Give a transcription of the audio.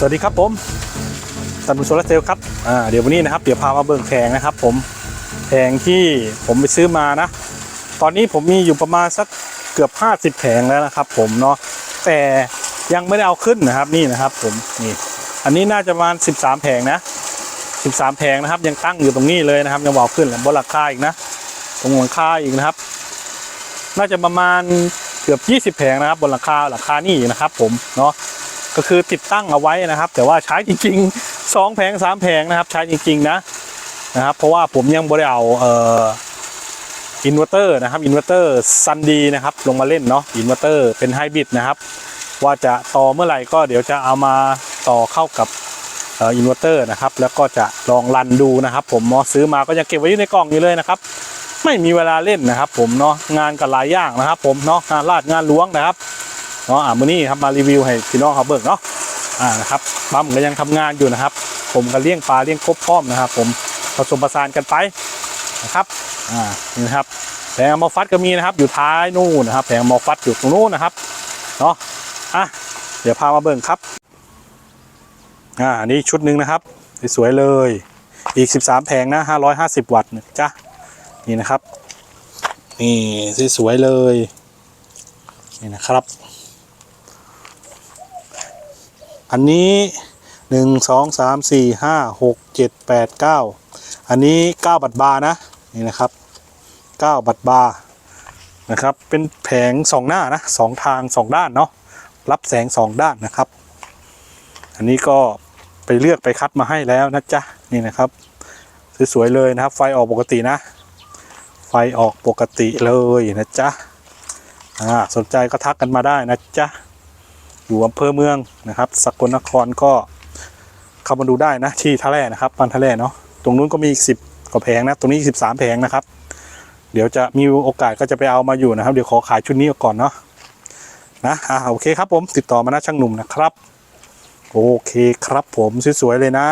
สวัสดีครับผมตันบุญโซลาเซลครับอ่าเดี๋ยววันนี้นะครับเดี๋ยวพามาเบิ่งแผงนะครับ ผมแผงที่ผมไปซื้อมานะ ตอนนี้ผมมีอยู่ประมาณสักเกือบ 50แผงแล้วนะครับ ผมเนาะแต่ยังไม่ได้เอาขึ้นนะครับนี่นะครับ ผมนี่ อันนี้น่าจะประมาณ 13แผงนะ 13แผงนะครับ ยังตั้งอยู่ตรงนี้เลยนะครับยังบอกขึ้นแล้วบนหลังคาอีกนะ ตรงหลังคาอีกนะครับ น่าจะประมาณเกือบ 20 แผงนะครับ บนหลังคาหลังคานี่นะครับ ผมเนาะ ก็คือติดตั้งเอาไว้นะครับ แต่ว่าใช้จริงๆ2แผง3แผงนะครับ ใช้จริงๆนะนะครับ เพราะว่าผมยังบริเอาเอ่ออินเวอร์เตอร์นะครับอินเวอร์เตอร์ซันดีนะครับลงมาเล่นเนาะอินเวอร์เตอร์เป็นไฮบริดนะครับ ว่าจะต่อเมื่อไหร่ก็เดี๋ยวจะเอามาต่อเข้ากับอินเวอร์เตอร์นะครับแล้วก็จะลองรันดูนะครับ ผมมอซื้อมาก็ยังเก็บไว้อยู่ในกล่องอยู่เลยนะครับ ไม่มีเวลาเล่นนะครับ ผมเนาะงานกับหลายอย่างนะครับ ผมเนาะงานลาดงานล้วงนะครับ เนาะอ่ามื้อนี้ครับมารีวิวให้พี่น้องเขาเบิกเนาะอ่านะครับปั๊มก็ยังทำงานอยู่นะครับ ผมก็เลี้ยงปลาเลี้ยงกบพร้อมนะครับ ผมผสมผสานกันไปนะครับอ่านี่นะครับแผงมอฟัดก็มีนะครับ อยู่ท้ายนู่นนะครับแผงมอฟัดอยู่ตรงนู้นนะครับเนาะอะเดี๋ยวพามาเบิ่งครับอ่าอันนี้ชุดหนึ่งนะครับสวยๆเลยอีก 13 แผงนะ 550 วัตต์นะจ้ะนี่นะครับ นี่สวยๆเลย นี่นะครับ อันนี้หนึ่งสองสามสี่ห้าหกเจ็ดแปดเก้าอันนี้เก้าบัตรบาร์นะ นี่นะครับเก้าบัตรบาร์นะครับ เป็นแผงสองหน้านะสองทางสองด้านเนาะ รับแสงสองด้านนะครับ อันนี้ก็ไปเลือกไปคัดมาให้แล้วนะจ๊ะ นี่นะครับ สวยๆเลยนะครับ ไฟออกปกตินะ ไฟออกปกติเลยนะจ๊ะ อ่า สนใจก็ทักกันมาได้นะจ๊ะ อยู่อำเภอเมืองนะครับสกลนครก็เข้ามาดูได้นะที่ท่าแร่นะครับปันทะเลเนาะตรงนู้นก็มีอีกสิบกว่าแผงนะตรงนี้สิบสามแผงนะครับ เดี๋ยวจะมีโอกาสก็จะไปเอามาอยู่นะครับ เดี๋ยวขอขายชุดนี้ก่อนเนาะนะอ่าโอเคครับผมติดต่อมานะช่างหนุ่มนะครับ โอเคครับผมสวยๆเลยนะ